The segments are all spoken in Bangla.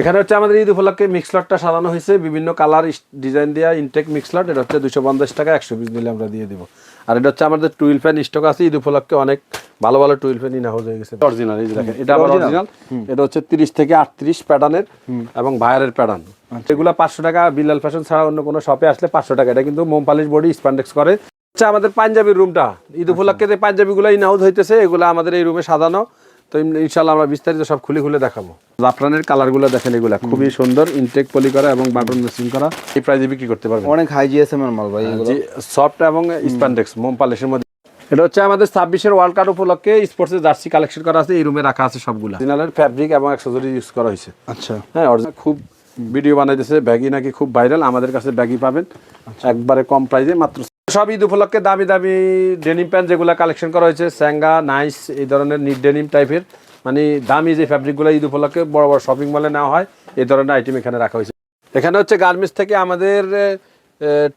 এখানে হচ্ছে আমাদের ঈদ উপলক্ষে মিক্সলারটা সাজানো হয়েছে। বিভিন্ন কালার ডিজাইন দেওয়া ইনটেক মিক্সলার এটা হচ্ছে দুশো পঞ্চাশ টাকা একশো পিস নিলে আমরা দিয়ে দিব। আর এটা হচ্ছে আমাদের টুইল ফ্যান স্টক আছে ঈদ উপলক্ষে অনেক ভালো ভালো টুইল ফ্যান ইন হয়ে গেছে। অরিজিনাল এই দেখেন এটা আবার অরিজিনাল এটা হচ্ছে তিরিশ থেকে আটত্রিশ প্যাটার্নের এবং ভায়ারের প্যাটার্ন এগুলো পাঁচশো টাকা বিলাল ফ্যাশন ছাড়া অন্য কোনো শপে আসলে পাঁচশো টাকা। এটা কিন্তু মোমপালিশ বডি স্প্যান্ডেক্স করে। হচ্ছে আমাদের পাঞ্জাবির রুমটা ঈদ উপলক্ষে যে পাঞ্জাবিগুলো ইন হাউস হইতেছে এগুলো আমাদের এই রুমে সাজানো। তো ইন- ইনশাল্লাহ আমরা বিস্তারিত সব খুলে খুলে দেখাবো। জাফরানের কালারগুলো দেখেন এগুলা খুবই সুন্দর ইনটেক পলি করা এবং বাটন মেশিন করা। এই প্রাইজে বিক্রি করতে পারবেন। অনেক হাই জিএসএম এর মাল ভাই এগুলো। সফট এবং স্প্যান্ডেক্স মোম পালিশের মধ্যে। এটা হচ্ছে আমাদের ছাব্বিশের ওয়ার্ল্ড কাপ উপলক্ষে স্পোর্টসের জার্সি কালেকশন করা আছে এই রুমে রাখা আছে সবগুলো। অরিজিনালের ফ্যাব্রিক এবং অ্যাক্সেসরি ইউজ করা হয়েছে। আচ্ছা। হ্যাঁ খুব ভিডিও বানাইতেছে ব্যাগি নাকি খুব ভাইরাল আমাদের কাছে ব্যাগি পাবেন। একবারে কম প্রাইসে মাত্র সব ঈদ উপলক্ষে দামি দামি ডেনিম প্যান্ট যেগুলো কালেকশন করা হয়েছে স্যাঙ্গা নাইস এই ধরনের নিট ডেনিম টাইপের মানে দামি যে ফ্যাব্রিকগুলো ঈদ উপলক্ষে বড় বড় শপিং মলে নেওয়া হয় এই ধরনের আইটেম এখানে রাখা হয়েছে। এখানে হচ্ছে গার্মেন্টস থেকে আমাদের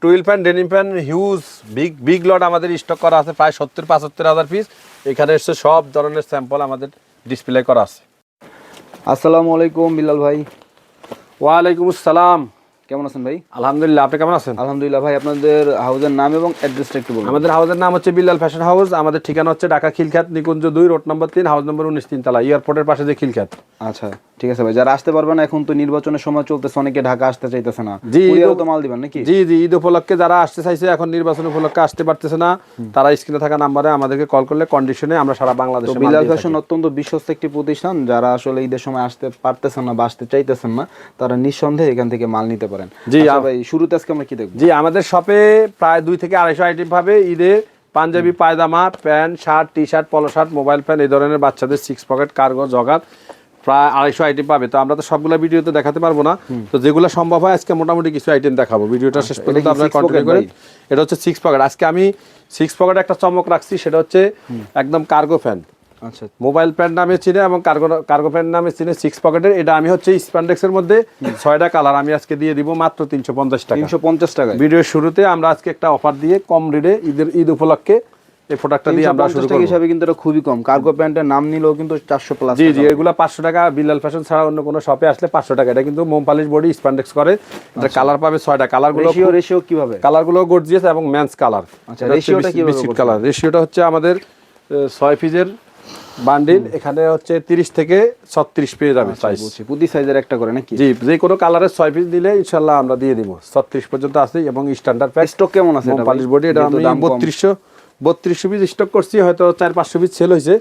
twill pant denim pant huge big big lot আমাদের স্টক করা আছে প্রায় সত্তর পঁচাত্তর হাজার পিস এখানে এসে সব ধরনের স্যাম্পল আমাদের ডিসপ্লে করা আছে। আসসালামু আলাইকুম বিলাল ভাই। ওয়ালাইকুম আসসালাম। কেমন আছেন ভাই? আলহামদুলিল্লাহ আপনি কেমন আছেন? আলহামদুলিল্লাহ ভাই আপনাদের হাউসের নাম এবং অ্যাড্রেসটা একটু বলুন। আমাদের হাউসের নাম হচ্ছে বিল্লাল ফ্যাশন হাউস আমাদের ঠিকানা হচ্ছে ঢাকা খিলখ্যাত নিকুঞ্জ দুই রোড নম্বর তিন হাউস নম্বর উনিশ তিনতলা এয়ারপোর্টের পাশে যে খিলখ্যাত। আচ্ছা ঠিক আছে ভাই যারা আসতে পারবে না এখন তো নির্বাচনের সময় চলতেছে অনেকে ঢাকা আসতে চাইতেছে না। জি, তো মাল দিবেন নাকি? জি জি ঈদ উপলক্ষে যারা আসতে চাইছে এখন নির্বাচন উপলক্ষে আসতে পারতেছে না। তারা স্ক্রিনে থাকা নাম্বারে আমাদেরকে কল করলে কন্ডিশনে আমরা সারা বাংলাদেশে বিলাল ফ্যাশন অত্যন্ত বিশ্বস্ত একটি প্রতিষ্ঠান যারা আসলে ঈদের সময় আসতে পারতেছেন না বা আসতে চাইতেছেন না তারা নিঃসন্দেহে এখান থেকে মাল নিতে পারেন জি, আচ্ছা ভাই শুরুতে আজকে আমরা কি দেখব? জি আমাদের শপে প্রায় দুই থেকে আড়াইশো আইটেম পাবে। ঈদে punjabi pyjama pant shirt T shirt polo shirt mobile fan এই ধরনের বাচ্চাদের সিক্স পকেট কার্গো জগাত প্রায় আড়াইশো আইটেম পাবে। তো আমরা তো সবগুলো ভিডিওতে দেখাতে পারব না। তো যেগুলো সম্ভব হয় আজকে মোটামুটি কিছু আইটেম দেখাবো। ভিডিওটা শেষ পর্যন্ত কি আপনারা কন্টিনিউ করেন। এটা হচ্ছে সিক্স পকেট আজকে আমি সিক্স পকেট একটা চমক রাখছি সেটা হচ্ছে একদম কার্গো ফ্যান আচ্ছা মোবাইল প্যান্ট নামে চিনে এবং কার্গো কার্গো প্যান্ট নামে চিনে সিক্স পকেটের এটা আমি হচ্ছে স্প্যান্ডেক্সের মধ্যে ছয়টা কালার আমি আজকে দিয়ে দিব মাত্র তিনশো পঞ্চাশ টাকা। তিনশো পঞ্চাশ টাকা ভিডিওর শুরুতে আমরা আজকে একটা অফার দিয়ে কম রেটে ঈদের ঈদ উপলক্ষে এই প্রোডাক্টটা দিয়ে আমরা শুরু 350 করব। হিসাবে কিন্তু এটা খুবই কম। কার্গো প্যান্টের নাম নিলেও কিন্তু চারশো প্লাস জি জি এগুলা পাঁচশো টাকা বিলাল ফ্যাশন ছাড়া অন্য কোনো শপে আসলে পাঁচশো টাকা। এটা কিন্তু মোম পালিশ বডি স্প্যান্ডেক্স করে। এটা কালার পাবে ছয়টা। কালারগুলো রেশিও রেশিও কীভাবে? কালারগুলো গর্জিয়াস এবং ম্যান্স কালার আচ্ছা, রেশিওটা কীভাবে কালার রেশিওটা হচ্ছে আমাদের ছয় পিসের বান্ডিল এখানে হচ্ছে তিরিশ থেকে ছত্রিশ পেয়ে যাবে সাইজ প্রতি সাইজের একটা করে নাকি? জি যে কোনো কালারের ছয় পিস দিলে ইনশাল্লাহ আমরা দিয়ে দিব। ছত্রিশ পর্যন্ত আছে এবং স্ট্যান্ডার্ড প্যাক স্টক কেমন আছে এটা পালিশ বডি এটা আমি দাম কম। বত্রিশশো পিস স্টক করছি হয়তো চার পাঁচশো পিস সেল হয়েছে।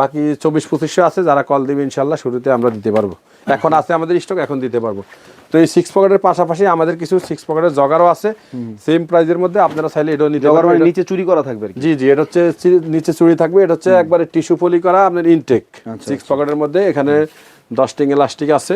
বাকি চব্বিশ পঁচিশশো আছে যারা কল দিবে ইনশাল্লাহ শুরুতে আমরা দিতে পারব। এখন আছে আমাদের স্টক এখন দিতে পারব। তো এই সিক্স পকেটের পাশাপাশি আমাদের কিছু সিক্স পকেটের জগারও আছে। সেম প্রাইজের মধ্যে আপনারা চাইলে এটাও নিতে পারবেন। মানে নিচে চুরি করা থাকবে জি জি এটা হচ্ছে নিচে চুরি থাকবে। এটা হচ্ছে একবারে টিস্যু পলি করা আপনার ইনটেক আচ্ছা, সিক্স পকেটের মধ্যে এখানে দশ টিং এলাস্টিক আছে।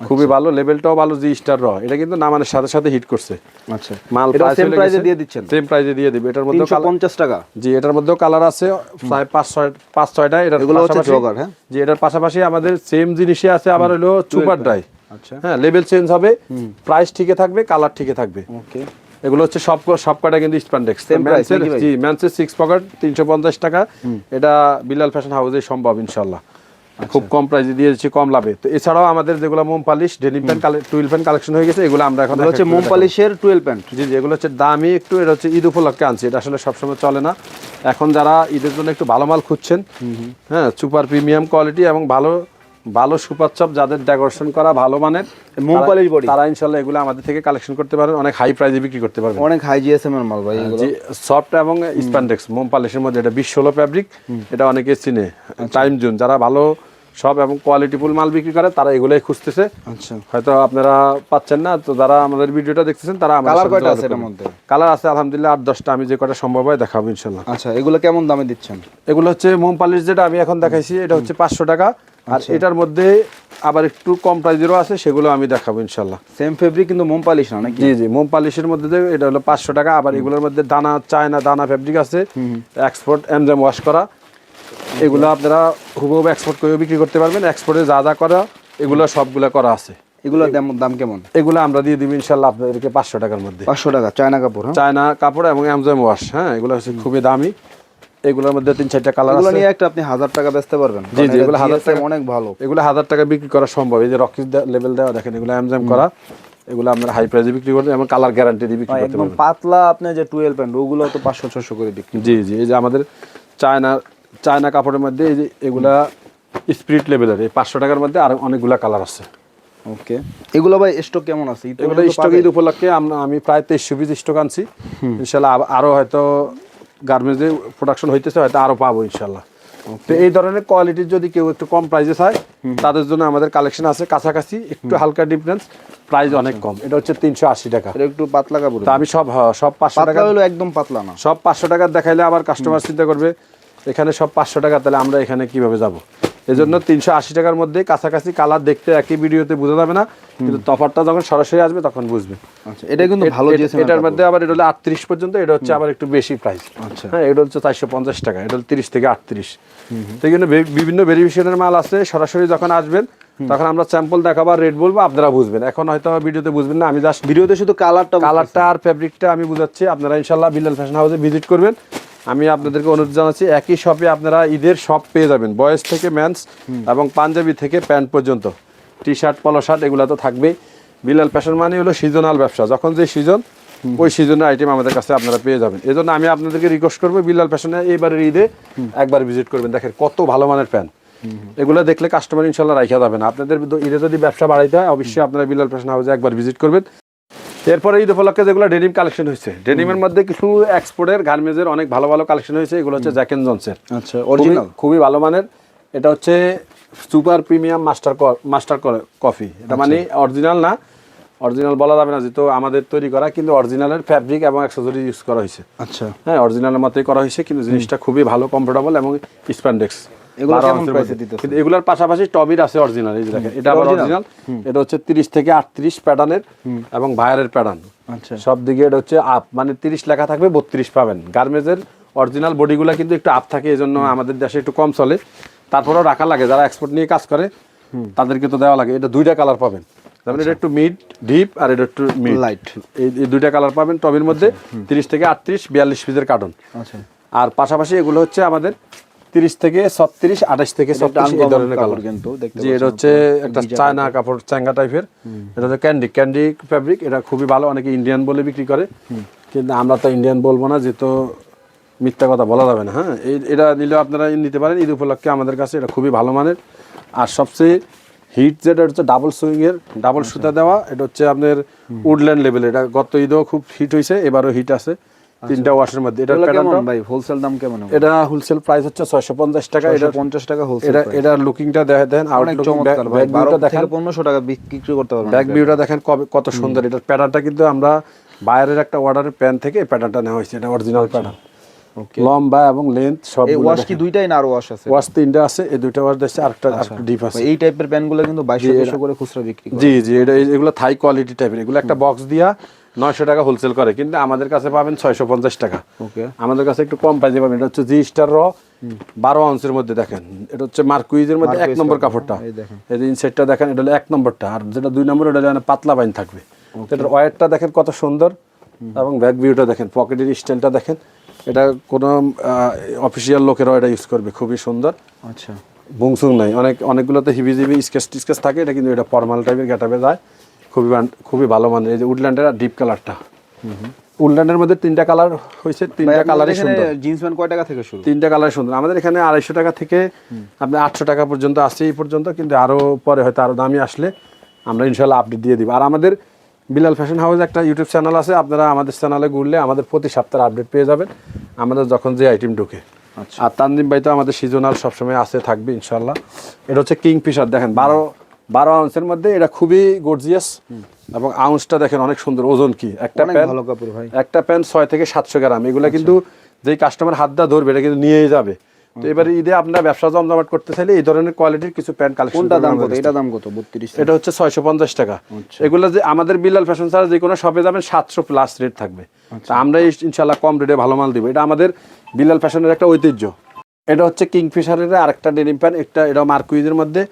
খুবই আচ্ছা। ভালো লেভেলটাও ভালো জি স্টার র। এটা কিন্তু নামানের সাথে সাথে হিট করছে। আচ্ছা। মাল এটা সেম প্রাইসে দিয়ে দিচ্ছেন? সেম প্রাইসে দিয়ে দিবে। এটার মধ্যে তিনশো পঞ্চাশ টাকা। জি এটার মধ্যেও কালার আছে। প্রায় পাঁচ ছয় পাঁচ ছয়টা এটার এগুলো হচ্ছে জগার, হ্যাঁ? জি এটার পাশাপাশি আমাদের সেম জিনিসই আছে আবার হলো সুপার ড্রাই আচ্ছা। হ্যাঁ লেভেল চেঞ্জ হবে। প্রাইস ঠিকই থাকবে কালার ঠিকই থাকবে। ওকে এগুলো হচ্ছে সব সব কটা কিন্তু স্প্যান্ডেক্স জি ম্যান্সের সিক্স পকেট তিনশো পঞ্চাশ টাকা। এটা বিলাল ফ্যাশন হাউসে সম্ভব ইনশাল্লাহ। আচ্ছা। খুব কম প্রাইসে দিয়ে দিচ্ছি কম লাভে। তো এছাড়াও আমাদের যেগুলো মোম polish denim pant twelve pant collection হয়ে গেছে এগুলো আমরা এখন হচ্ছে মোম পালিশের টুয়েলভ প্যান্ট জি জি এগুলো হচ্ছে দামি একটু এটা হচ্ছে ঈদ উপলক্ষে আনছি এটা আসলে সবসময় চলে না। এখন যারা ঈদের জন্য একটু ভালো মাল খুঁজছেন হ্যাঁ সুপার প্রিমিয়াম কোয়ালিটি এবং ভালো ভালো সুপার চপ যাদের ডেকোরেশন করা ভালো মানের মোম তারা- পালিশ body। তারা ইনশাল্লাহ এগুলো আমাদের থেকে কালেকশন করতে পারেন অনেক হাই প্রাইসে বিক্রি করতে পারবেন। অনেক হাই জিএসএম এর মাল ভাই এগুলো। সফট এবং স্প্যান্ডেক্স মোম পালিশের মধ্যে এটা বিশ ষোলো ফ্যাব্রিক এটা অনেকে চিনে। টাইম জোন যারা ভালো সব এবং কোয়ালিটিফুল মাল বিক্রি করে তারা এগুলোই খুঁজতেছে। আচ্ছা। হয়তো আপনারা পাচ্ছেন না তো যারা আমাদের ভিডিওটা দেখতেছেন তারা আমাদের কালার কয়টা আছে করবেন। মধ্যে? কালার আছে আলহামদুলিল্লাহ আট দশটা আমি যে কটা সম্ভব হয় দেখাবো ইনশাল্লাহ। আচ্ছা এগুলো কেমন দামে দিচ্ছেন? এগুলো হচ্ছে মোম পালিশ যেটা আমি এখন দেখাইছি এটা হচ্ছে পাঁচশো টাকা। আর এটার মধ্যে আবার একটু কম প্রাইজেরও আছে সেগুলো আমি দেখাবো ইনশাল্লাহ সেম ফেব্রিক কিন্তু মোম পালিশ না নাকি? জি জি মোম পালিশের মধ্যে যে এটা হলো পাঁচশো টাকা আবার এগুলোর মধ্যে দানা চায়না দানা ফেব্রিক আছে। এক্সপোর্ট এমজেম ওয়াশ করা। এগুলো আপনারা হুবহু এক্সপোর্ট করেও বিক্রি করতে পারবেন। এক্সপোর্টে যা যা করা এগুলো সবগুলো করা আছে। এগুলোর দাম দাম কেমন? এগুলো আমরা দিয়ে দিব ইনশাল্লাহ আপনাদেরকে পাঁচশো টাকার মধ্যে। পাঁচশো টাকা চায়না কাপড় হ্যাঁ? চায়না কাপড় এবং অ্যামজম ওয়াশ হ্যাঁ? এগুলো হচ্ছে খুবই দামি। এগুলোর মধ্যে তিন চারটা কালার এগুলো আছে। নিয়ে একটা আপনি হাজার টাকা বেচতে পারবেন। জি, জি, এগুলো হাজার টাকা- অনেক ভালো। এগুলো হাজার টাকা বিক্রি করা সম্ভব। এই যে রকি লেভেল দেওয়া দেখেন এগুলো অ্যামজাম করা। এগুলো আমরা হাই প্রাইসে বিক্রি করতে এবং কালার গ্যারান্টি দিয়ে বিক্রি করতে পারবেন। পাতলা আপনি যে টুয়েলভ প্যান্ট ওগুলো তো পাঁচশো ছশো করে বিক্রি জি জি এই যে আমাদের চায়না চায়না কাপড়ের মধ্যে এই যে এগুলা স্পিরিট লেভেলের এই পাঁচশো টাকার মধ্যে আর অনেকগুলা কালার আছে। ওকে। এগুলো ভাই স্টক কেমন আছে? এগুলো স্টক ঈদ উপলক্ষে আমরা আমি প্রায় তেইশশো পিস স্টক আনছি। ইনশাল্লাহ আব- আরও হয়তো গার্মেন্টসে প্রোডাকশন হইতেছে হয়তো আরও পাবো ইনশাল্লাহ তো এই ধরনের কোয়ালিটির যদি কেউ একটু কম প্রাইসে চায় তাদের জন্য আমাদের কালেকশন আছে। কাছাকাছি একটু হালকা ডিফারেন্স প্রাইস অনেক কম। এটা হচ্ছে তিনশো আশি টাকা। এটা একটু পাতলা কাপড় তা আমি সব সব পাঁচশো টাকা হলো একদম পাতলা না। সব পাঁচশো টাকা দেখাইলে আবার কাস্টমার চিন্তা করবে এখানে সব পাঁচশো টাকা তাহলে আমরা এখানে কীভাবে যাব? এই জন্য তিনশো আশি টাকার মধ্যে কাছাকাছি কালার দেখতে একই ভিডিওতে বোঝা যাবে না কিন্তু তফাতটা যখন সরাসরি আসবে তখন বুঝবে। আচ্ছা এটা কিন্তু ভালো এটার মধ্যে আবার এটা হলো আটত্রিশ পর্যন্ত এটা হচ্ছে আবার একটু বেশি প্রাইস আচ্ছা। হ্যাঁ এটা হচ্ছে চারশো পঞ্চাশ টাকা এটা হলো তিরিশ থেকে আটত্রিশ। তো এখানে বে- বিভিন্ন ভেরিয়েশনের মাল আছে সরাসরি যখন আসবেন তখন আমরা স্যাম্পল দেখাবো রেট বলব আপনারা বুঝবেন। এখন হয়তো ভিডিওতে বুঝবেন না আমি জাস্ট ভিডিওতে শুধু কালারটা কালারটা আর ফ্যাব্রিকটা আমি বুঝাচ্ছি। আপনারা ইনশাল্লাহ বিল্লাল ফ্যাশন হাউসে ভিজিট করবেন। আমি আপনাদেরকে অনুরোধ জানাচ্ছি, একই শপে আপনারা ঈদের শপ পেয়ে যাবেন। বয়েজ থেকে ম্যান্স এবং পাঞ্জাবি থেকে প্যান্ট পর্যন্ত। টি শার্ট পলো শার্ট এগুলো তো থাকবেই। বিল্লাল ফ্যাশন মানে হলো সিজনাল ব্যবসা। যখন যে সিজন ওই সিজনের আইটেম আমাদের কাছে আপনারা পেয়ে যাবেন। এই জন্য আমি আপনাদেরকে রিকোয়েস্ট করব বিল্লাল ফ্যাশনে এইবারের ঈদে একবার ভিজিট করবেন। দেখেন কত ভালো মানের প্যান্ট। এগুলো দেখলে কাস্টমার ইনশাল্লাহ রাখা যাবে না। আপনাদের ঈদে যদি ব্যবসা বাড়াইতে হয়, অবশ্যই আপনারা বিল্লাল ফ্যাশন হাউসে একবার ভিজিট করবেন। এরপরে ঈদ উপলক্ষে যেগুলো ডেনিম কালেকশন হয়েছে ডেনিমের মধ্যে কিছু এক্সপোর্টের গার্মেন্টসের অনেক ভালো ভালো কালেকশন হয়েছে এগুলো হচ্ছে জ্যাকেন জনসের আচ্ছা অরিজিনাল খুবই- খুবই ভালো মানের। এটা হচ্ছে super premium master master coffee এটা মানে অরিজিনাল না অরিজিনাল বলা যাবে না যেহেতু আমাদের তৈরি করা কিন্তু অরিজিনালের ফ্যাব্রিক এবং অ্যাক্সেসরি ইউজ করা হয়েছে। আচ্ছা। হ্যাঁ অরিজিনালের মতোই করা হয়েছে কিন্তু জিনিসটা খুবই ভালো কমফোর্টেবল এবং স্প্যান্ডেক্স কিন্তু এগুলোর পাশাপাশি টবির আছে অরিজিনাল এই যে দেখেন এটা আবার অরিজিনাল এটা হচ্ছে তিরিশ থেকে আটত্রিশ প্যাটার্নের এবং ভায়ারের প্যাটার্ন। আচ্ছা। সব দিকে এটা হচ্ছে আপ মানে তিরিশ লেখা থাকবে বত্রিশ পাবেন। গার্মেন্টসের অরিজিনাল বডিগুলো কিন্তু একটু আপ থাকে এই জন্য আমাদের দেশে একটু কম চলে। তারপরেও রাখা লাগে যারা এক্সপোর্ট নিয়ে কাজ করে তাদেরকে তো দেওয়া লাগে। এটা দুইটা কালার পাবেন। যেমন এটা একটু মিড ডিপ আর এটা একটু মিড Light। এই দুইটা কালার পাবেন টবের মধ্যে তিরিশ থেকে আটত্রিশ বিয়াল্লিশ পিসের কার্টন আচ্ছা। আর পাশাপাশি এগুলো হচ্ছে আমাদের তিরিশ থেকে ছত্রিশ আঠাশ থেকে এই ধরনের কালার কিন্তু দেখতে জি এটা হচ্ছে একটা চায়না কাপড় চাঙ্গা টাইপের। এটা হচ্ছে ক্যান্ডি ক্যান্ডি ফ্যাব্রিক এটা খুবই ভালো অনেকে ইন্ডিয়ান বলে বিক্রি করে। কিন্তু আমরা তো ইন্ডিয়ান বলব না যেহেতু মিথ্যা কথা বলা যাবে না হ্যাঁ? এটা নিলে আপনারা নিতে পারেন ঈদ উপলক্ষে আমাদের কাছে এটা খুবই ভালো মানের। আর সবচেয়ে হিট যেটা হচ্ছে ডাবল সুইং এর ডাবল সুতা দেওয়া এটা হচ্ছে আপনার উডল্যান্ড লেভেল এটা গত ঈদেও খুব হিট হয়েছে এবারও হিট আছে। তিনটা ওয়াশের মধ্যে। এটা কেমন ভাই? হোলসেল দাম কেমন এটা হোলসেল প্রাইস হচ্ছে ছয়শো পঞ্চাশ টাকা। এটা পঞ্চাশ টাকা হোলসেল এটা এটা লুকিংটা দেখেন অনেক আউটলুকিং লুকিং ভাই। ব্যাক বারো ভিউটা দেখেন। থেকে পনেরোশো টাকা বিক্রি করতে পারবেন। ব্যাক ভিউটা দেখেন কত সুন্দর। এটার প্যাটার্নটা কিন্তু আমরা বাইরের একটা অর্ডারের প্যান থেকে এই প্যাটার্নটা নেওয়া হয়েছে। এটা অরিজিনাল প্যাটার্ন ওকে লম্বা এবং লেন্থ সব এই ওয়াশ কি দুইটাই না আরও ওয়াশ আছে? ওয়াশ তিনটা আছে এই দুইটা ওয়াশ দিচ্ছে আরেকটা ডিপ আছে। এই টাইপের প্যান্টগুলো কিন্তু বাইশশো দেড়শো করে খুচরা বিক্রি করে। জি জি এটা এগুলো থাই কোয়ালিটি টাইপের এগুলো একটা বক্স দিয়া নয়শো টাকা হোলসেল করে কিন্তু আমাদের কাছে পাবেন ছয়শো পঞ্চাশ টাকা। ওকে আমাদের কাছে একটু কম প্রাইসে পাবেন। এটা হচ্ছে জি স্টার র বারো আউন্সের মধ্যে দেখেন। এটা হচ্ছে মার্কুইজের মধ্যে এক নম্বর কাপড়টা। এই দেখেন। এই যে ইনসাইডটা দেখেন এটা হলো এক নম্বরটা। আর যেটা দুই নম্বর ওটা যেন পাতলা বাইন থাকবে। এটার ওয়ারটা দেখেন কত সুন্দর এবং ব্যাক ভিউটা দেখেন পকেটের স্টাইলটা দেখেন। এটা কোনো অফিসিয়াল লোকেরাও এটা ইউজ করবে খুবই সুন্দর। আচ্ছা। বুংসুং নাই। অনেক অনেকগুলোতে হিবি জিবি স্কেচ টিস্কেচ থাকে এটা কিন্তু এটা ফর্মাল টাইপের গেটাবে যায়। খুবই খুবই ভালো মানের। এই যে উডল্যান্ডের ডিপ কালারটা উডল্যান্ডের মধ্যে তিনটা কালার হয়েছে তিনটা কালারই সুন্দর। জিন্স প্যান্ট কয় টাকা থেকে শুরু? তিনটা কালার সুন্দর। আমাদের এখানে আড়াইশো টাকা থেকে আপনি আটশো টাকা পর্যন্ত আসছে এই পর্যন্ত কিন্তু আরও পরে হয়তো আরও দামি আসলে আমরা ইনশাল্লাহ আপডেট দিয়ে দিব। আর আমাদের বিলাল ফ্যাশন হাউস একটা ইউটিউব চ্যানেল আছে আপনারা আমাদের চ্যানেলে ঘুরলে আমাদের প্রতি সপ্তাহে আপডেট পেয়ে যাবেন আমাদের যখন যে আইটেম ঢুকে। আচ্ছা। আর তানজিম ভাই তো আমাদের সিজনাল সবসময় আছে থাকবে ইনশাল্লাহ এটা হচ্ছে কিং ফিশার দেখেন বারো বারো আউন্সের মধ্যে এটা খুবই গর্জিয়াস এবং আউন্সটা দেখেন অনেক সুন্দর ওজন কি? একটা প্যান্ট ভালো কাপড় ভাই। একটা প্যান্ট ছয় থেকে সাতশো গ্রাম এগুলো কিন্তু যেই কাস্টমার হাত দা ধরবে এটা কিন্তু নিয়েই যাবে। তো এবারে ঈদে আপনার ব্যবসা জমজমাট করতে চাইলে এই ধরনের কোয়ালিটির কিছু প্যান্ট কালেকশন কোনটা দাম কত? এটা দাম কত? বত্রিশ এটা হচ্ছে ছয়শো পঞ্চাশ টাকা। এগুলো যে আমাদের বিলাল ফ্যাশন ছাড়া যে কোনো শপে যাবেন সাতশো প্লাস রেট থাকবে। তা আমরা এই ইনশাল্লাহ কম রেটে ভালো মাল দিব। এটা আমাদের বিলাল ফ্যাশনের একটা ঐতিহ্য। এটা হচ্ছে কিংফিশারের আরেকটা ডেনিম প্যান্ট একটা এটা মার্কুইজের মধ্যে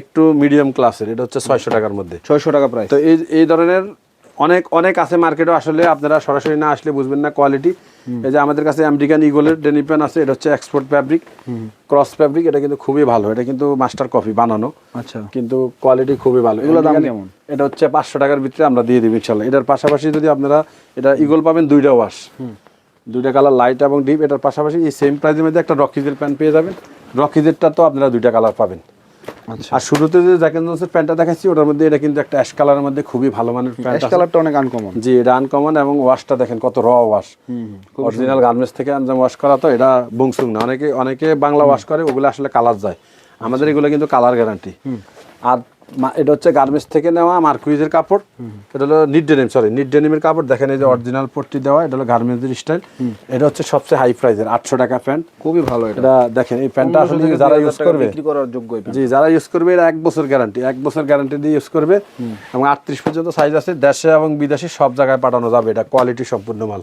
একটু মিডিয়াম ক্লাসের এটা হচ্ছে ছয়শো টাকার মধ্যে। ছয়শো টাকা প্রাইস তো এই এই ধরনের অনেক অনেক আছে মার্কেটে আসলে আপনারা সরাসরি না আসলে বুঝবেন না কোয়ালিটি এই যে আমাদের কাছে আমেরিকান ইগলের ডেনি প্যান আছে এটা হচ্ছে এক্সপোর্ট ফ্যাব্রিক ক্রস ফ্যাব্রিক এটা কিন্তু খুবই ভালো। এটা কিন্তু মাস্টার কফি বানানো। আচ্ছা। কিন্তু কোয়ালিটি খুবই ভালো। এগুলোর দাম কেমন? এটা হচ্ছে পাঁচশো টাকার ভিতরে আমরা দিয়ে দিবি ইনশাল্লাহ। এটার পাশাপাশি যদি আপনারা এটা ইগল পাবেন দুইটা ওয়াশ দুইটা কালার লাইট এবং ডিপ এটার পাশাপাশি এই সেম প্রাইসের মধ্যে একটা রকিজের প্যান্ট পেয়ে যাবেন। রকিজেরটা তো আপনারা দুইটা কালার পাবেন। আর শুরুতে যে জ্যাকেন জন্সের প্যান্টটা দেখাচ্ছি ওটার মধ্যে এটা কিন্তু একটা অ্যাশ কালারের মধ্যে খুবই ভালো মানের প্যান্ট অ্যাশ কালারটা অনেক আনকমন জি এটা আনকমন এবং ওয়াশটা দেখেন কত র ওয়াশ অরিজিনাল গার্মেন্টস থেকে আনজাম ওয়াশ করা তো এটা বংশুং না। অনেকে অনেকে বাংলা ওয়াশ করে ওগুলো আসলে কালার যায়। আমাদের এগুলো কিন্তু কালার গ্যারান্টি আর এটা হচ্ছে গার্মেন্টস থেকে নেওয়া মার্কুইজের কাপড়। এটা হলো নিট ডেনিম সরি নিট ডেনিমের কাপড়। দেখেন এই যে অরিজিনাল পট্টি দেওয়া এটা হলো গার্মেন্টসের স্টাইল এটা হচ্ছে সবচেয়ে হাই প্রাইজের আটশো টাকা প্যান্ট খুবই ভালো এটা। দেখেন এই প্যান্টটা আসলে যারা ইউজ করবে বিক্রি করার যোগ্য এটা জি যারা ইউজ করবে এটা এক বছর গ্যারান্টি এক বছর গ্যারান্টি দিয়ে ইউজ করবে। এবং আটত্রিশ পর্যন্ত সাইজ আছে দেশে এবং বিদেশে সব জায়গায় পাঠানো যাবে এটা কোয়ালিটি সম্পূর্ণ মাল।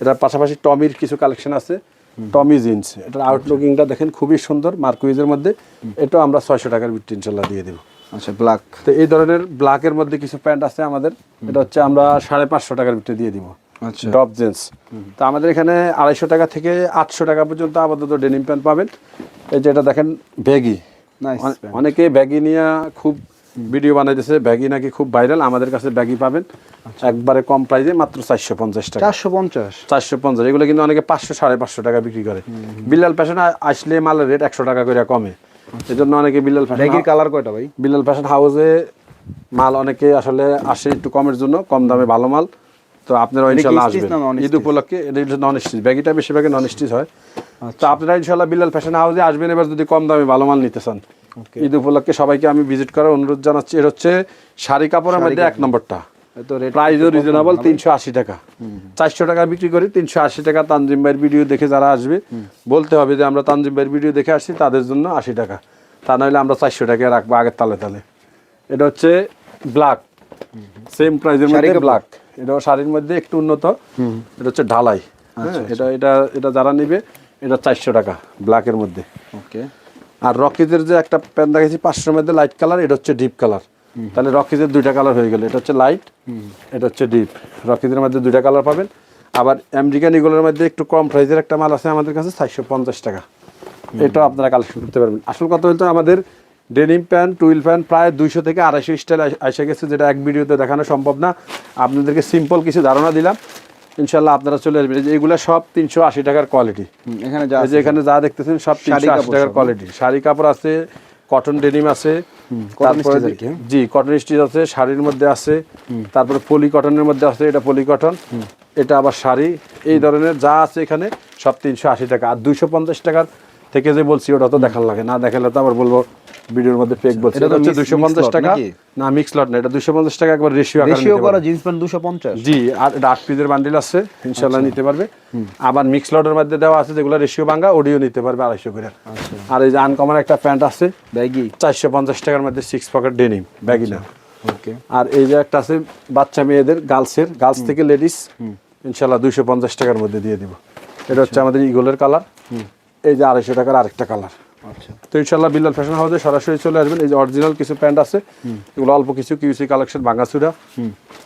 এটার পাশাপাশি টমির কিছু কালেকশন আছে টমি জিন্স। এটার আউটলুকিংটা দেখেন খুবই সুন্দর মার্কুইজের মধ্যে। এটাও আমরা ছয়শো টাকার বিক্রি ইনশাল্লাহ দিয়ে দেবো। আচ্ছা ব্ল্যাক তো এই ধরনের ব্ল্যাকের মধ্যে কিছু প্যান্ট আছে আমাদের। এটা হচ্ছে আমরা সাড়ে পাঁচশো টাকার ভিতরে দিয়ে দিব। আচ্ছা। ডপ জেন্স তো আমাদের এখানে আড়াইশো টাকা থেকে আটশো টাকা পর্যন্ত আপাতত ডেনিম প্যান্ট পাবেন। এই যে এটা দেখেন ব্যাগি অনেকে ব্যাগি নিয়ে খুব ভিডিও বানাইতেছে। ব্যাগি নাকি খুব ভাইরাল আমাদের কাছে ব্যাগি পাবেন। একবারে কম প্রাইসে মাত্র চারশো পঞ্চাশ টাকা। চারশো পঞ্চাশ? চারশো পঞ্চাশ। এগুলো কিন্তু অনেকে পাঁচশো সাড়ে পাঁচশো টাকা বিক্রি করে। বিল্লাল ফ্যাশন আসলে মালের রেট একশো টাকা করে কমে। এই জন্য অনেকে বিল্লাল ফ্যাশন ব্যাগের কালার কয়টা ভাই? বিলাল ফ্যাশন হাউসে মাল অনেকে আসলে আসে একটু কমের জন্য কম দামে ভালো মাল। তো আপনারা ইনশাল্লাহ আসবেন। ঈদ উপলক্ষে এটা নন স্টিচ ব্যাগিটা বেশিরভাগই নন স্টিচ হয় তো আপনারা ইনশাল্লাহ বিলাল ফ্যাশন হাউসে আসবেন এবার যদি কম দামে ভালো মাল নিতে চান। ঈদ উপলক্ষে সবাইকে আমি ভিজিট করার অনুরোধ জানাচ্ছি। এটা হচ্ছে শাড়ি কাপড়ের মধ্যে এক নম্বরটা। তো রিজনেবল তিনশো আশি টাকা। চারশো টাকা বিক্রি করি তিনশো আশি টাকা তানজিম ভাইয়ের ভিডিও দেখে যারা আসবে বলতে হবে যে আমরা তানজিম ভাইয়ের ভিডিও দেখে আসছি তাদের জন্য আশি টাকা। তা আমরা চারশো টাকা রাখব আগের তালে তালে। এটা হচ্ছে ব্ল্যাক সেম প্রাইজের মধ্যে ব্ল্যাক এটাও শাড়ির মধ্যে একটু উন্নত। এটা হচ্ছে ঢালাই। হ্যাঁ এটা এটা এটা যারা নিবে এটা চারশো টাকা ব্ল্যাকের মধ্যে। ওকে আর রকিদের যে একটা প্যান্ট দেখেছি পাঁচশোর মধ্যে লাইট কালার এটা হচ্ছে ডিপ কালার তাহলে রকিজের দুইটা কালার হয়ে গেল। এটা হচ্ছে লাইট এটা হচ্ছে ডিপ রকিজের মধ্যে দুইটা কালার পাবেন। আবার আমেরিকান ইগলের মধ্যে একটু কম প্রাইসের একটা মাল আছে আমাদের কাছে চারশো পঞ্চাশ টাকা। এটাও আপনারা কালেকশন করতে পারবেন। আসল কথা বলতে আমাদের ডেনিম প্যান্ট টুইল প্যান্ট প্রায় দুইশো থেকে আড়াইশো স্টাইল এসে গেছে যেটা এক ভিডিওতে দেখানো সম্ভব না। আপনাদেরকে সিম্পল কিছু ধারণা দিলাম। ইনশাল্লাহ আপনারা চলে আসবেন। যে এগুলো সব তিনশো আশি টাকার কোয়ালিটি এখানে যা এখানে যা দেখতেছেন সব তিনশো আশি টাকার কোয়ালিটি শাড়ি কাপড় আছে কটন ডেনিম আছে তারপরে হ্যাঁ? জি কটন স্টিচ আছে শাড়ির মধ্যে আছে তারপরে পলি কটনের মধ্যে আছে এটা পলি কটন এটা আবার শাড়ি এই ধরনের যা আছে এখানে সব তিনশো আশি টাকা। আর দুইশো পঞ্চাশ টাকার থেকে যে বলছি ওটা তো দেখার লাগে না দেখালে তো আবার বলব ভিডিওর মধ্যে ফেক বলছি। এটা হচ্ছে mix- দুইশো mix পঞ্চাশ lot টাকা না? মিক্স লট না এটা দুইশো পঞ্চাশ টাকা একবার রেশিও আকারে রেশিও করা জিন্স প্যান্ট দুশো পঞ্চাশ। জি আর এটা আট পিসের বান্ডিল আছে ইনশাআল্লাহ নিতে পারবে। আবার মিক্স লটের মধ্যে দেওয়া আছে যেগুলো রেশিও ভাঙ্গা অডিও নিতে পারবে আড়াইশো করে। আর এই যে আনকমন একটা প্যান্ট আছে ব্যাগি চারশো পঞ্চাশ টাকার মধ্যে সিক্স পকেট ডেনিম ব্যাগি না। ওকে আর এই যে একটা আছে বাচ্চা মেয়েদের গার্লসের গার্লস থেকে লেডিস দুইশো পঞ্চাশ টাকার মধ্যে দিয়ে দিব। এটা হচ্ছে আমাদের ইগলের কালার এই যে আড়াইশো টাকার আরেকটা কালার আচ্ছা তো ইনশাল্লাহ বিল্লাল ফ্যাশন হাউসে সরাসরি চলে আসবেন। এই যে অরিজিনাল কিছু প্যান্ট আছে এগুলো অল্প কিছু কিউসি কালেকশন ভাঙাচুরা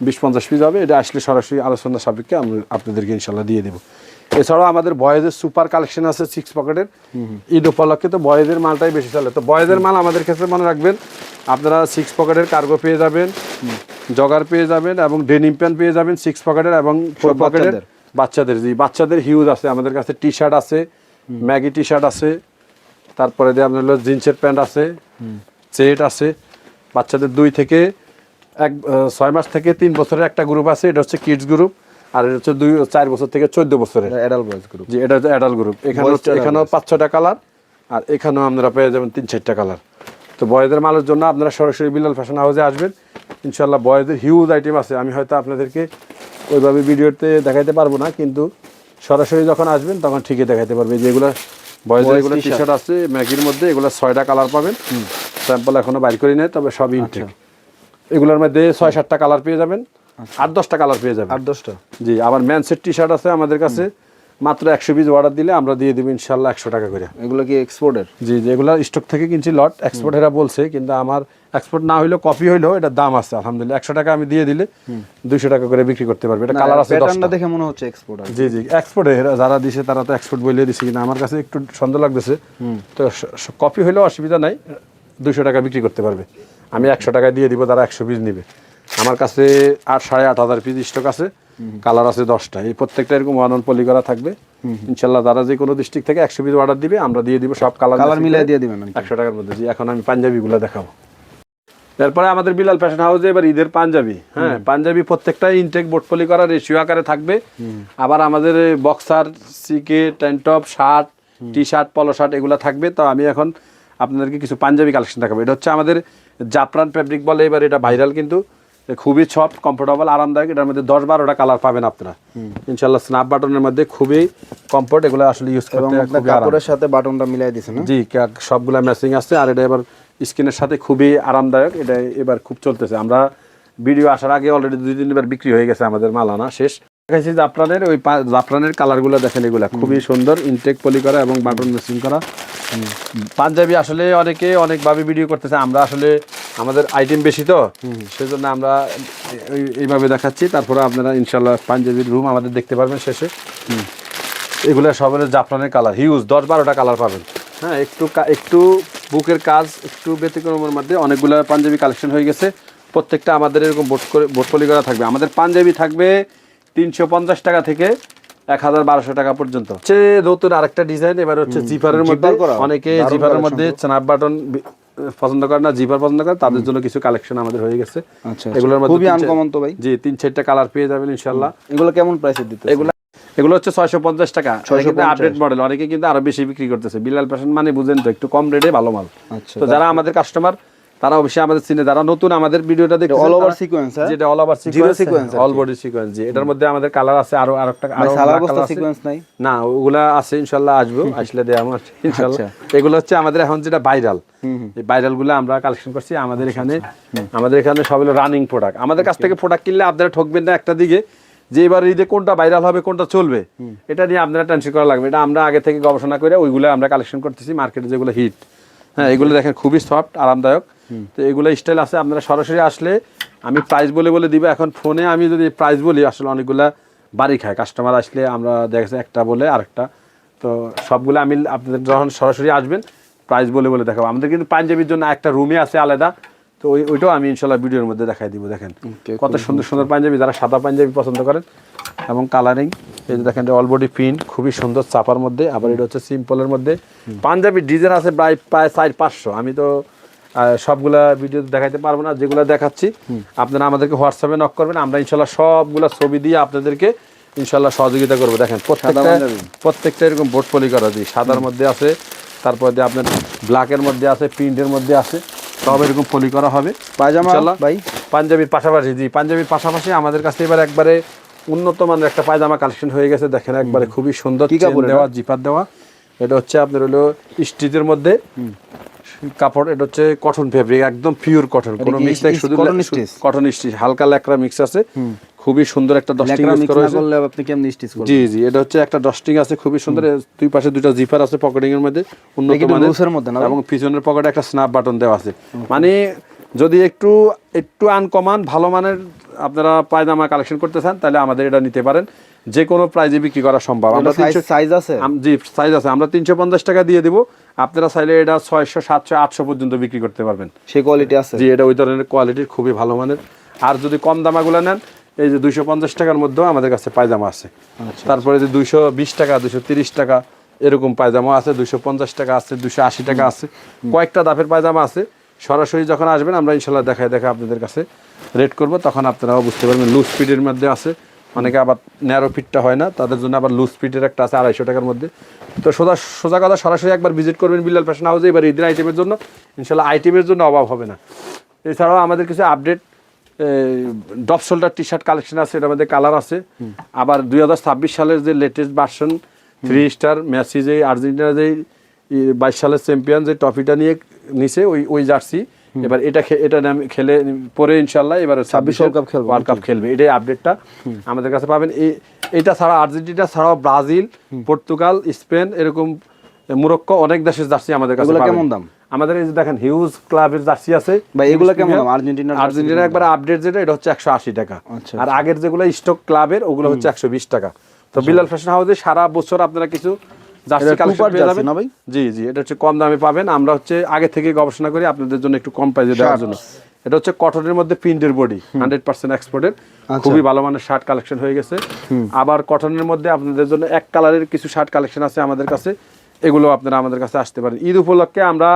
বিশ পঞ্চাশ পিস হবে। এটা আসলে সরাসরি আলোচনা সাপেক্ষে আমরা আপনাদেরকে ইনশাল্লাহ দিয়ে দেবো। এছাড়াও আমাদের বয়েজের সুপার কালেকশন আছে সিক্স পকেটের ঈদ উপলক্ষে তো বয়েজের মালটাই বেশি চলে। তো বয়েজের মাল আমাদের ক্ষেত্রে মনে রাখবেন আপনারা সিক্স পকেটের কার্গো পেয়ে যাবেন জগার পেয়ে যাবেন এবং ডেনিম প্যান্ট পেয়ে যাবেন সিক্স পকেটের এবং ফোর পকেটের বাচ্চাদের? বাচ্চাদের জি বাচ্চাদের হিউজ আছে। আমাদের কাছে টি শার্ট আছে ম্যাগি টি শার্ট আছে। তারপরে দিয়ে আপনার হলো জিন্সের প্যান্ট আছে চেট আছে বাচ্চাদের দুই থেকে এক ছয় মাস থেকে তিন বছরের একটা গ্রুপ আছে এটা হচ্ছে কিডস গ্রুপ আর এটা হচ্ছে দুই চার বছর থেকে চোদ্দ বছরের। অ্যাডাল্ট বয়েজ গ্রুপ জি এটা হচ্ছে অ্যাডাল্ট গ্রুপ এখানে হচ্ছে এখানেও পাঁচ ছটা কালার আর এখানেও আপনারা পেয়ে যাবেন তিন চারটা কালার তো বয়েদের মালের জন্য আপনারা সরাসরি বিলাল ফ্যাশন হাউসে আসবেন। ইনশাল্লাহ বয়েদের হিউজ আইটেম আছে। আমি হয়তো আপনাদেরকে ওইভাবে ভিডিওতে দেখাইতে পারব না কিন্তু সরাসরি যখন আসবেন তখন ঠিকই দেখাইতে পারবে যেগুলো Boys এগুলো টি শার্ট আছে ম্যাগির মধ্যে এগুলো ছয়টা কালার পাবেন। স্যাম্পল এখনও বাইর করি নাই তবে সব ইনটেক এগুলোর মধ্যে ছয় সাতটা কালার পেয়ে যাবেন আট দশটা কালার পেয়ে যাবেন। আট দশটা। জি আবার ম্যানসের টি শার্ট আছে আমাদের কাছে। মাত্র একশো পিস অর্ডার দিলে আমরা দিয়ে দেবো ইনশাল্লাহ একশো টাকা করে। এগুলো কি এক্সপোর্টের জি যেগুলো স্টক থেকে কিনছি লট এক্সপোর্ট এরা বলছে কিন্তু আমার এক্সপোর্ট না হইলেও কপি হইলেও এটার দাম আছে আলহামদুলিল্লাহ। একশো টাকা আমি দিয়ে দিলে দুইশো টাকা করে বিক্রি করতে পারবে। এটা কালার আছে দশটা। দেখে মনে হচ্ছে এক্সপোর্ট জি জি এক্সপোর্টে যারা দিছে তারা তো এক্সপোর্ট বলে দিছে কিন্তু আমার কাছে একটু সন্দেহ লাগতেছে। তো কপি হইলেও অসুবিধা নাই দুইশো টাকা বিক্রি করতে পারবে। আমি একশো টাকা দিয়ে দিব তারা একশো পিস নিবে। আমার কাছে আট সাড়ে আট হাজার পিস স্টক আছে। কালার আছে দশটা। এই প্রত্যেকটা এরকম ওয়ান ওয়ান পলি করা থাকবে। ইনশাল্লাহ তারা যে কোনো ডিস্ট্রিক্ট থেকে একশো পিস অর্ডার দিবে আমরা দিয়ে দিব সব কালার কালার মিলিয়ে দিয়ে দিবেন একশো টাকার মধ্যে। এখন আমি পাঞ্জাবিগুলো দেখাবো। তারপরে আমাদের বিলাল ফ্যাশন হাউসে এবার ঈদের পাঞ্জাবি। হ্যাঁ পাঞ্জাবি প্রত্যেকটা ইনটেক বোর্টপলি করা রেশিও আকারে থাকবে। আবার আমাদের boxer সিকে tank top shirt T shirt polo shirt এগুলো থাকবে। তো আমি এখন আপনাদেরকে কিছু পাঞ্জাবি কালেকশন দেখাবো। এটা হচ্ছে আমাদের জাফরান ফ্যাব্রিক বলে এবার এটা ভাইরাল কিন্তু। খুবই সফট কমফোর্টেবল আরামদায়ক। এটার মধ্যে দশ বারোটা কালার পাবেন আপনারা। ইনশাল্লাহ স্ন্যাপ বাটনের মধ্যে খুবই কমফোর্ট এগুলো আসলে ইউজ করতে। কাপড়ের সাথে বাটনটা মিলাই দিয়েছেন জি সবগুলো সবগুলা ম্যাচিং আছে আর এটা এবার স্কিনের সাথে খুবই আরামদায়ক। এটা এবার খুব চলতেছে। আমরা ভিডিও আসার আগে অলরেডি দুই তিনবার বিক্রি হয়ে গেছে আমাদের মালানা শেষ। দেখাইছি জাফরানের ওই জাফরানের কালারগুলো দেখেন এগুলা। খুবই সুন্দর ইনটেক পলি করা এবং বাটন মেশিং করা। পাঞ্জাবি আসলে অনেকে অনেকভাবে ভিডিও করতেছে আমরা আসলে আমাদের আইটেম বেশি তো। সেজন্য আমরা এই- এইভাবে দেখাচ্ছি। তারপরে আপনারা ইনশাল্লাহ পাঞ্জাবির রুম আমাদের দেখতে পারবেন শেষে। এগুলো সব হলো জাফরানের কালার হিউজ দশ বারোটা কালার পাবেন। হ্যাঁ একটু একটু বুকের কাজ একটু ব্যতিক্রমের মধ্যে অনেকগুলো পাঞ্জাবি কালেকশন হয়ে গেছে। প্রত্যেকটা আমাদের এরকম বোট করে বোটপলি করা থাকবে। আমাদের পাঞ্জাবি থাকবে তিনশো পঞ্চাশ টাকা থেকে এক হাজার বারোশো টাকা পর্যন্ত। হচ্ছে নতুন আরেকটা ডিজাইন এবার হচ্ছে জিপারের মধ্যে অনেকে জিপারের মধ্যে স্ন্যাপ বাটন পছন্দ করে না জিপার পছন্দ করে তাদের জন্য কিছু কালেকশন আমাদের হয়ে গেছে। আচ্ছা এগুলোর মধ্যে খুবই তিন আনকমন তো ভাই। জি তিন চারটা কালার পেয়ে যাবেন ইনশাল্লাহ এগুলো কেমন প্রাইসে দিতে এগুলো এগুলো হচ্ছে ছয়শো পঞ্চাশ টাকা। 650 আপডেট মডেল অনেকে কিন্তু আরও বেশি বিক্রি করতেছে। বিলাল ফ্যাশন মানে বুঝেন তো একটু কম রেটে ভালো মাল। আচ্ছা তো যারা আমাদের কাস্টমার তারা অবশ্যই আমাদের চিনে যারা নতুন আমাদের ভিডিওটা দেখতে all over sequence, হ্যাঁ? যেটা অল ওভার সিকোয়েন্স আর অল বডি সিকোয়েন্স জি। এটার মধ্যে আমাদের কালার আছে আরও আরেকটা ভাই আরও আছে। সিকোয়েন্স নাই? না ওগুলা আছে ইনশাল্লাহ আসব আসলে দেয়া আমার ইনশাল্লাহ। আচ্ছা। এগুলো হচ্ছে আমাদের এখন যেটা ভাইরাল এই ভাইরালগুলো আমরা কালেকশন করছি আমাদের এখানে আমাদের এখানে সব হলো রানিং প্রোডাক্ট আমাদের কাছ থেকে প্রোডাক্ট কিনলে আপনারা ঠকবেন না একটা দিকে যে এবার ঈদে কোনটা ভাইরাল হবে কোনটা চলবে এটা নিয়ে আপনারা টেনশন করা লাগবে এটা আমরা আগে থেকে গবেষণা করে ওইগুলো আমরা কালেকশন করতেছি মার্কেটে যেগুলো হিট হ্যাঁ এগুলো দেখেন খুবই সফট আরামদায়ক। তো এগুলো স্টাইল আছে আপনারা সরাসরি আসলে আমি প্রাইস বলে বলে দিব। এখন ফোনে আমি যদি প্রাইস বলি আসলে অনেকগুলা বাড়ি খায়। কাস্টমার আসলে আমরা দেখেছি একটা বলে আরেকটা। তো সবগুলো আমি আপনাদের যখন সরাসরি আসবেন প্রাইস বলে বলে দেখাবো। আমাদের কিন্তু পাঞ্জাবির জন্য একটা রুমে আছে আলাদা। তো ওই ওইটাও আমি ইনশাল্লাহ ভিডিওর মধ্যে দেখাই দিব দেখেন। কত সুন্দর সুন্দর। পাঞ্জাবি যারা সাদা পাঞ্জাবি পছন্দ করেন। এবং কালারিং এই যে দেখেন অল বডি প্রিন্ট খুবই সুন্দর চাপার মধ্যে আবার এটা হচ্ছে সিম্পলের মধ্যে। পাঞ্জাবি ডিজাইন আছে প্রায় প্রায় চার পাঁচশো। আমি তো সবগুলা ভিডিও দেখাইতে পারব না যেগুলো দেখাচ্ছি আপনারা আমাদেরকে হোয়াটসঅ্যাপে নক করবেন আমরা ইনশাল্লাহ সবগুলা ছবি দিয়ে আপনাদেরকে ইনশাল্লাহ সহযোগিতা করব। দেখেন প্রত্যেকটা প্রত্যেকটা এরকম বোট পলি করা দিই সাদার মধ্যে আছে তারপর দিয়ে আপনার ব্ল্যাকের মধ্যে আছে প্রিন্টের মধ্যে আছে সব এরকম পলি করা হবে। পায়জামা। ভাই? পাঞ্জাবির পাশাপাশি জি পাঞ্জাবির পাশাপাশি আমাদের কাছে এবার একবারে উন্নত মানের একটা পায়জামা কালেকশন হয়ে গেছে। দেখেন একবারে খুবই সুন্দর? দেওয়া জিপার দেওয়া। এটা হচ্ছে আপনার হলো স্টিচের মধ্যে কাপড় এটা হচ্ছে কটন ফেব্রিক একদম পিওর কটন কোনো মিক্স নাই শুধু কটন স্টিচ হালকা ল্যাকড়া মিক্স আছে। খুবই সুন্দর একটা ডাস্টিং লেকরা ইউজ করা হয়েছে। করলে আপনি কেমনি স্টিচ করবেন? জি জি এটা হচ্ছে একটা ডাস্টিং আছে খুবই সুন্দর। দুই পাশে দুটা জিপার আছে পকেটিং এর মধ্যে উন্নত মানের মধ্যে এবং পিছনের পকেটে একটা স্ন্যাপ বাটন দেওয়া আছে। মানে যদি একটু একটু আনকমান ভালো মানের আপনারা পায়জামা কালেকশন করতে চান তাহলে আমাদের এটা নিতে পারেন। যে কোনো প্রাইজে বিক্রি করা সম্ভব। আমরা সাইজ 300 সাইজ আছে? জি সাইজ আছে। আমরা তিনশো পঞ্চাশ টাকা দিয়ে দিব। আপনারা চাইলে এটা ছয়শো সাতশো আটশো পর্যন্ত বিক্রি করতে পারবেন। সেই কোয়ালিটি আছে। জি এটা ওই ধরনের কোয়ালিটির খুবই ভালো মানের। আর যদি কম দামাগুলো নেন এই যে দুইশো পঞ্চাশ টাকার মধ্যেও আমাদের কাছে পায়জামা আছে। আচ্ছা, তারপরে যে দুইশো বিশ টাকা দুইশো তিরিশ টাকা এরকম পায়জামা আছে। দুইশো পঞ্চাশ টাকা আছে দুইশো আশি টাকা আছে। কয়েকটা দাফের পায়জামা আছে। সরাসরি যখন আসবেন আমরা ইনশাল্লাহ দেখায় দেখা আপনাদের কাছে রেড করব। তখন আপনারাও বুঝতে পারবেন লুজ স্পিডের মধ্যে আছে। অনেকে আবার ন্যারো ফিটটা হয় না তাদের জন্য আবার লুজ ফিটের একটা আছে আড়াইশো টাকার মধ্যে। তো সোজা সোজা কথা সরাসরি একবার ভিজিট করবেন বিল্লাল ফ্যাশন হাউসে এবার ঈদের আইটেমের জন্য। ইনশাল্লাহ আইটেমের জন্য অভাব হবে না। এছাড়াও আমাদের কিছু update drop shoulder T shirt collection আছে এটার মধ্যে কালার আছে। আবার দুই হাজার ছাব্বিশ সালের যে latest version three star Messi যে আর্জেন্টিনা যে বাইশ সালের চ্যাম্পিয়ন যে ট্রফিটা নিয়ে নিছে ওই ওই জার্সি এবার এটা এটা নাম- খেলে পরে ইনশাল্লাহ এবার 26 World Cup খেলবে, ওয়ার্ল্ড কাপ খেলবে। এটাই আপডেটটা আমাদের কাছে পাবেন এই এটা ছাড়া আর্জেন্টিনা ছাড়াও ব্রাজিল পর্তুগাল স্পেন এরকম মুরক্কো অনেক দেশের জার্সি আমাদের কাছে কেমন দাম? আমাদের এই যে দেখেন হিউজ ক্লাবের জার্সি আছে। বা এগুলো কেমন দাম? আর্জেন্টিনার জার্সি আর্জেন্টিনা একবার আপডেট যেটা এটা হচ্ছে একশো আশি টাকা। আচ্ছা, আর আগের যেগুলো স্টক ক্লাবের ওগুলো হচ্ছে একশো বিশ টাকা। তো বিলাল ফ্যাশন হাউসে সারা বছর আপনারা কিছু জার্সি কালেকশন পেয়ে যাবেন। না ভাই? জি জি এটা হচ্ছে কম দামে পাবেন। আমরা হচ্ছে আগে থেকে গবেষণা করি আপনাদের জন্য একটু কম প্রাইসে দেওয়ার জন্য। এটা হচ্ছে কটনের মধ্যে প্রিন্টের বডি হান্ড্রেড পার্সেন্ট এক্সপোর্টের। খুবই ভালো মানের শার্ট কালেকশন হয়ে গেছে। আবার কটনের মধ্যে আপনাদের জন্য এক কালারের কিছু শার্ট কালেকশন আছে আমাদের কাছে। এগুলো আপনারা আমাদের কাছে আসতে পারেন। ঈদ উপলক্ষে আমরা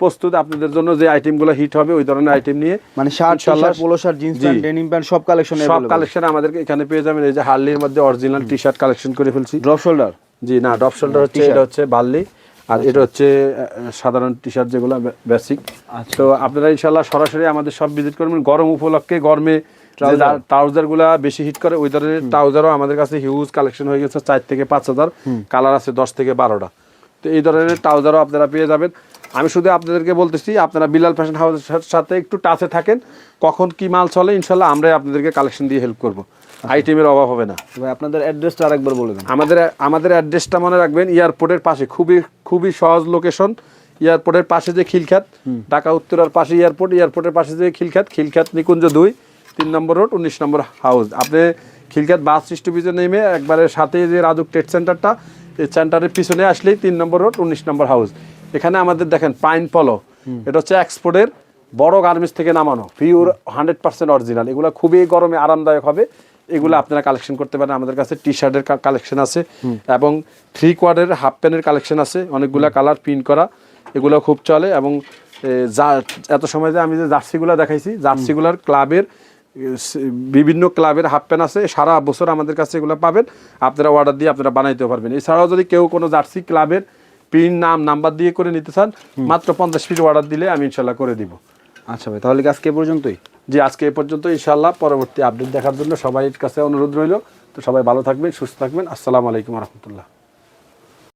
প্রস্তুত আপনাদের জন্য যে আইটেমগুলো হিট হবে ওই ধরনের আইটেম নিয়ে মানে শার্ট ইনশাআল্লাহ polo shirt jeans pant denim pant সব কালেকশন সব কালেকশন আমাদেরকে এখানে পেয়ে যাবেন। এই যে হার্লির মধ্যে অরিজিনাল টি শার্ট কালেকশন করে ফেলছি। ড্রপ শোল্ডার জি না ডপ শোল্ডার হচ্ছে এটা হচ্ছে বার্লি আর এটা হচ্ছে সাধারণ টি শার্ট যেগুলো বেসিক আচ্ছা। তো আপনারা ইনশাল্লাহ সরাসরি আমাদের সব ভিজিট করবেন গরম উপলক্ষে গরমে ট্রাউজারগুলা বেশি হিট করে ওই ধরনের ট্রাউজারও আমাদের কাছে হিউজ কালেকশন হয়ে গেছে চার থেকে পাঁচ হাজার। কালার আছে দশ থেকে বারোটা। তো এই ধরনের ট্রাউজারও আপনারা পেয়ে যাবেন। আমি শুধু আপনাদেরকে বলতেছি আপনারা বিলাল ফ্যাশন হাউসের সাথে একটু টাচে থাকেন কখন কি মাল চলে ইনশাল্লাহ আমরাই আপনাদেরকে কালেকশন দিয়ে হেল্প করব। আইটেমের অভাব হবে না। ভাই আপনাদের অ্যাড্রেসটা আরেকবার বলে দেন। আমাদের আমাদের অ্যাড্রেসটা মনে রাখবেন এয়ারপোর্টের পাশে খুবই খুবই সহজ লোকেশন এয়ারপোর্টের পাশে যে খিলখ্যাত ঢাকা উত্তরার পাশে এয়ারপোর্ট এয়ারপোর্টের পাশে যে খিলখ্যাত খিলখ্যাত নিকুঞ্জ দুই তিন নম্বর রোড উনিশ নম্বর হাউস আপনি খিলখ্যাত বাস স্টপেজে নেমে একবারে সাথে যে রাজুক ট্রেড সেন্টারটা এই সেন্টারের পিছনে আসলেই তিন নম্বর রোড উনিশ নম্বর হাউস এখানে আমাদের দেখেন পাইন পলো। এটা হচ্ছে এক্সপোর্টের বড় গার্মেন্টস থেকে নামানো। পিওর হান্ড্রেড পার্সেন্ট অরিজিনাল এগুলো খুবই গরমে আরামদায়ক হবে। এগুলো আপনারা কালেকশন করতে পারেন। আমাদের কাছে টি শার্টের কালেকশন আছে এবং থ্রি কোয়ার্ডের হাফ প্যান্টের কালেকশন আছে। অনেকগুলা কালার প্রিন্ট করা। এগুলো খুব চলে এবং এত সময় যে আমি যে জার্সিগুলো দেখাইছি, জার্সিগুলার ক্লাবের বিভিন্ন ক্লাবের হাফ প্যান্ট আছে। সারা বছর আমাদের কাছে এগুলো পাবেন। আপনারা অর্ডার দিয়ে আপনারা বানাইতে পারবেন। এছাড়াও যদি কেউ কোনো জার্সি ক্লাবের প্রিন্ট নাম নাম্বার দিয়ে করে নিতে চান মাত্র পঞ্চাশ পিস অর্ডার দিলে আমি ইনশাল্লাহ করে দিব। আচ্ছা ভাই তাহলে কি আজকে পর্যন্তই? যে আজকে এ পর্যন্ত ইনশাল্লাহ। পরবর্তী আপডেট দেখার জন্য সবাই কাছে অনুরোধ রইল। তো সবাই ভালো থাকবেন সুস্থ থাকবেন। আসসালামু আলাইকুম রহমতুল্লাহ।